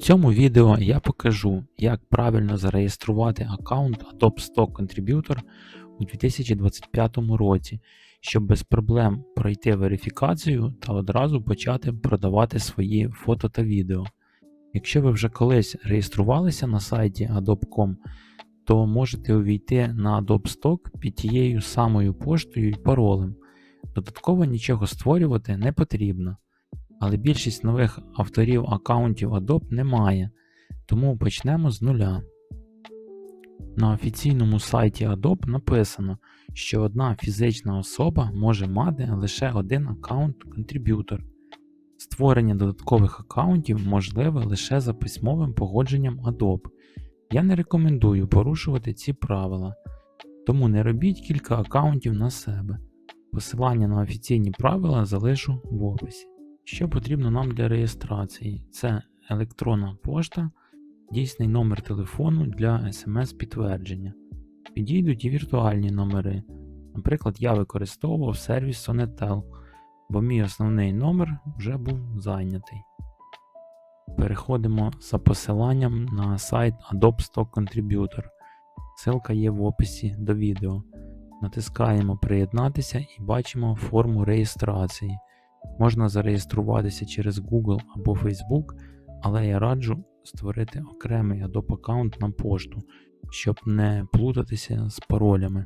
цьому відео я покажу, як правильно зареєструвати аккаунт Adobe Stock Contributor у 2025 році, щоб без проблем пройти верифікацію та одразу почати продавати свої фото та відео. Якщо ви вже колись реєструвалися на сайті Adobe.com, то можете увійти на Adobe Stock під тією самою поштою і паролем. Додатково нічого створювати не потрібно. Але більшість нових авторів аккаунтів Adobe немає, тому почнемо з нуля. На офіційному сайті Adobe написано, що одна фізична особа може мати лише один аккаунт-контриб'ютор. Створення додаткових аккаунтів можливе лише за письмовим погодженням Adobe. Я не рекомендую порушувати ці правила, тому не робіть кілька аккаунтів на себе. Посилання на офіційні правила залишу в описі. Що потрібно нам для реєстрації? Це електронна пошта, дійсний номер телефону для смс-підтвердження. Підійдуть і віртуальні номери. Наприклад, я використовував сервіс Sonetel, бо мій основний номер вже був зайнятий. Переходимо за посиланням на сайт Adobe Stock Contributor. Ссылка є в описі до відео. Натискаємо Приєднатися і бачимо форму реєстрації. Можна зареєструватися через Google або Facebook, але я раджу створити окремий Adobe аккаунт на пошту, щоб не плутатися з паролями.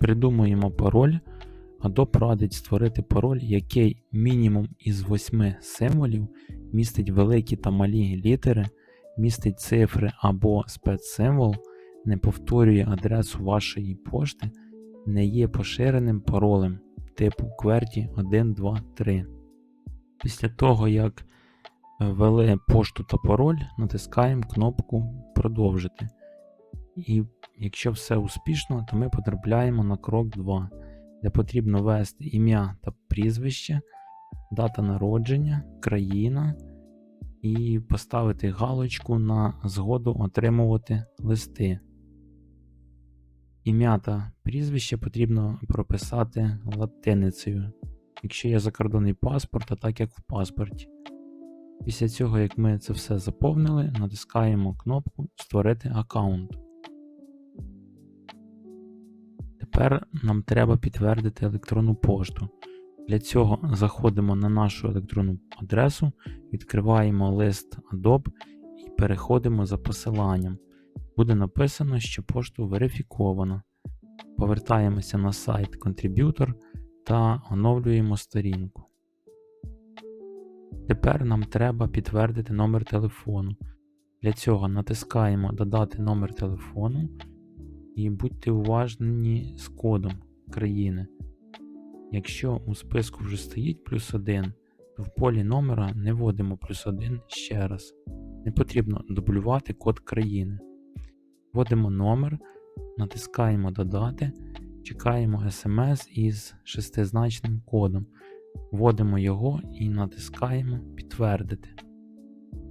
Придумуємо пароль. Adobe радить створити пароль, який мінімум із 8 символів містить великі та малі літери, містить цифри або спецсимвол, не повторює адресу вашої пошти, не є поширеним паролем типу QWERTY 1, 2, 3. Після того, як ввели пошту та пароль, натискаємо кнопку Продовжити. І якщо все успішно, то ми потрапляємо на крок 2, де потрібно ввести ім'я та прізвище, дата народження, країна і поставити галочку на згоду отримувати листи. Ім'я та прізвище потрібно прописати латиницею, якщо є закордонний паспорт, а так як в паспорті. Після цього, як ми це все заповнили, натискаємо кнопку Створити аккаунт. Тепер нам треба підтвердити електронну пошту. Для цього заходимо на нашу електронну адресу, відкриваємо лист Adobe і переходимо за посиланням буде написано, що пошту верифіковано. Повертаємося на сайт Contributor та оновлюємо сторінку. Тепер нам треба підтвердити номер телефону. Для цього натискаємо Додати номер телефону і будьте уважні з кодом країни. Якщо у списку вже стоїть плюс 1, то в полі номера не вводимо плюс 1 ще раз. Не потрібно дублювати код країни. Вводимо номер, натискаємо Додати, чекаємо SMS із шестизначним кодом. Вводимо його і натискаємо Підтвердити.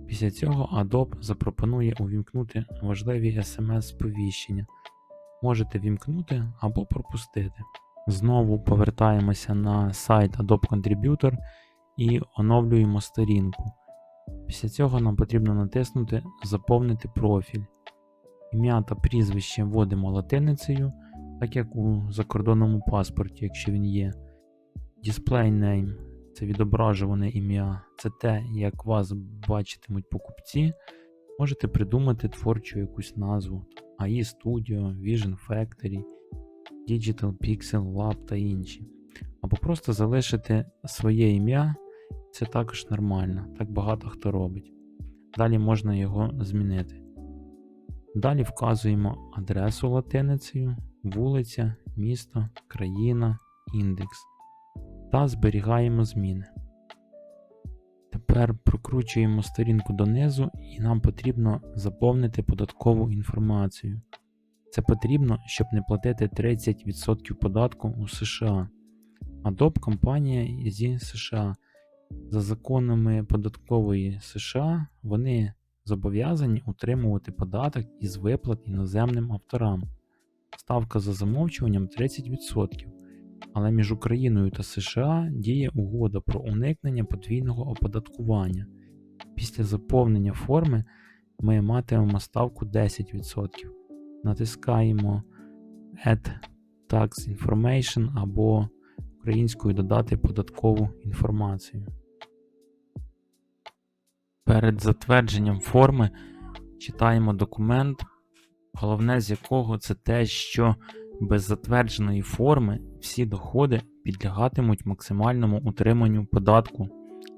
Після цього Adobe запропонує увімкнути важливі SMS-сповіщення. Можете вімкнути або пропустити. Знову повертаємося на сайт Adobe Contributor і оновлюємо сторінку. Після цього нам потрібно натиснути Заповнити профіль. Ім'я та прізвище вводимо латиницею, так як у закордонному паспорті, якщо він є. Display name це відображуване ім'я, це те, як вас бачитимуть покупці. Можете придумати творчу якусь назву AI Studio, Vision Factory, Digital Pixel Lab та інші. Або просто залишити своє ім'я, це також нормально, так багато хто робить. Далі можна його змінити. Далі вказуємо адресу латиницею, вулиця, місто, країна, індекс та зберігаємо зміни. Тепер прокручуємо сторінку донизу і нам потрібно заповнити податкову інформацію. Це потрібно, щоб не платити 30% податку у США. Adobe компанія зі США. За законами податкової США вони зобов'язані утримувати податок із виплат іноземним авторам. Ставка за замовчуванням 30%. Але між Україною та США діє угода про уникнення подвійного оподаткування. після заповнення форми ми матимемо ставку 10%. Натискаємо Add Tax Information або українською додати податкову інформацію. Перед затвердженням форми читаємо документ, головне з якого це те, що без затвердженої форми всі доходи підлягатимуть максимальному утриманню податку,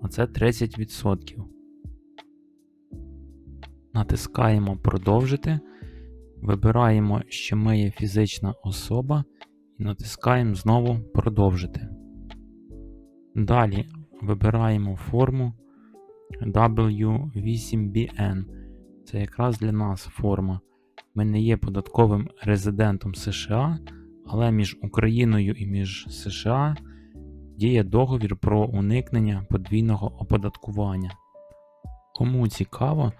а це 30%. Натискаємо Продовжити, вибираємо, що ми є фізична особа, і натискаємо знову Продовжити. Далі вибираємо форму W8BN. Це якраз для нас форма. Ми не є податковим резидентом США, але між Україною і між США діє договір про уникнення подвійного оподаткування. Кому цікаво,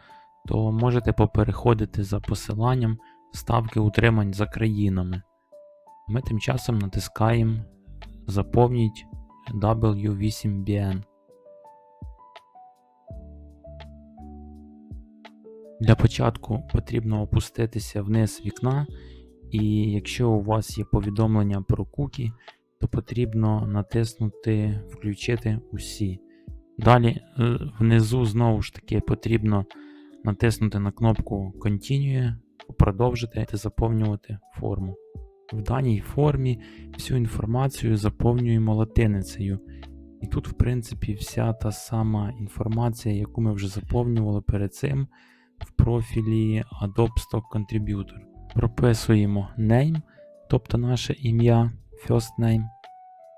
то можете попереходити за посиланням ставки утримань за країнами. Ми тим часом натискаємо Заповніть W8BN. Для початку потрібно опуститися вниз вікна, і якщо у вас є повідомлення про кукі, то потрібно натиснути Включити усі. Далі е, внизу знову ж таки потрібно натиснути на кнопку Continue, продовжити та заповнювати форму. В даній формі всю інформацію заповнюємо латиницею. І тут, в принципі, вся та сама інформація, яку ми вже заповнювали перед цим в профілі Adobe Stock Contributor. Прописуємо name, тобто наше ім'я, first name.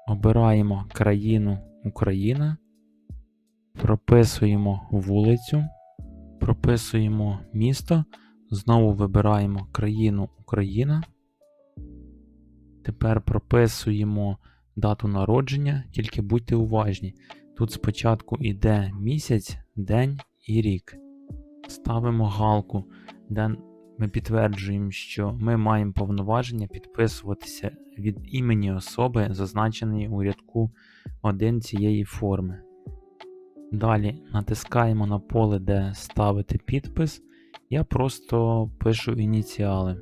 Обираємо країну Україна. Прописуємо вулицю. Прописуємо місто. Знову вибираємо країну Україна. Тепер прописуємо дату народження, тільки будьте уважні. Тут спочатку йде місяць, день і рік. Ставимо галку, де ми підтверджуємо, що ми маємо повноваження підписуватися від імені особи, зазначеної у рядку 1 цієї форми. Далі натискаємо на поле, де ставити підпис. Я просто пишу ініціали.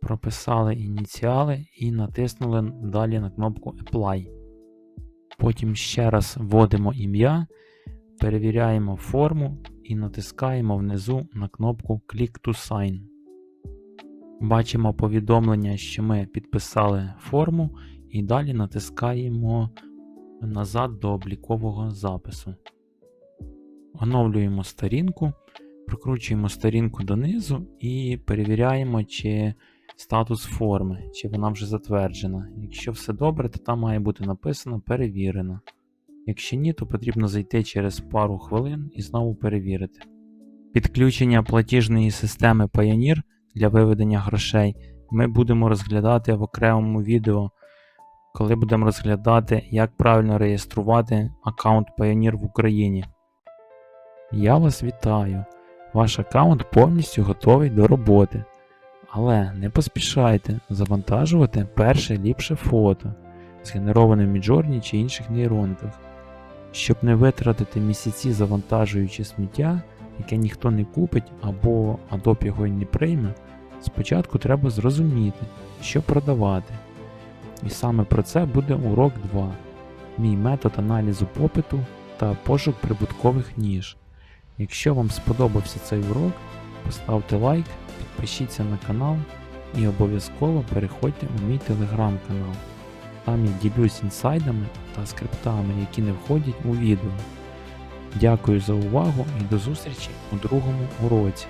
Прописали ініціали і натиснули далі на кнопку Apply. Потім ще раз вводимо ім'я, перевіряємо форму і натискаємо внизу на кнопку Click to Sign. Бачимо повідомлення, що ми підписали форму, і далі натискаємо назад до облікового запису. Оновлюємо сторінку, прокручуємо сторінку донизу і перевіряємо, чи статус форми, чи вона вже затверджена. Якщо все добре, то там має бути написано перевірено. Якщо ні, то потрібно зайти через пару хвилин і знову перевірити. Підключення платіжної системи Payoneer для виведення грошей ми будемо розглядати в окремому відео, коли будемо розглядати, як правильно реєструвати аккаунт Payoneer в Україні. Я вас вітаю! Ваш аккаунт повністю готовий до роботи. Але не поспішайте завантажувати перше ліпше фото, згенероване в Midjourney чи інших нейронках. Щоб не витратити місяці завантажуючи сміття, яке ніхто не купить або Adobe його й не прийме, спочатку треба зрозуміти, що продавати. І саме про це буде урок 2, мій метод аналізу попиту та пошук прибуткових ніж. Якщо вам сподобався цей урок, поставте лайк, підпишіться на канал і обов'язково переходьте у мій телеграм-канал. Там я ділюсь інсайдами та скриптами, які не входять у відео. Дякую за увагу і до зустрічі у другому уроці.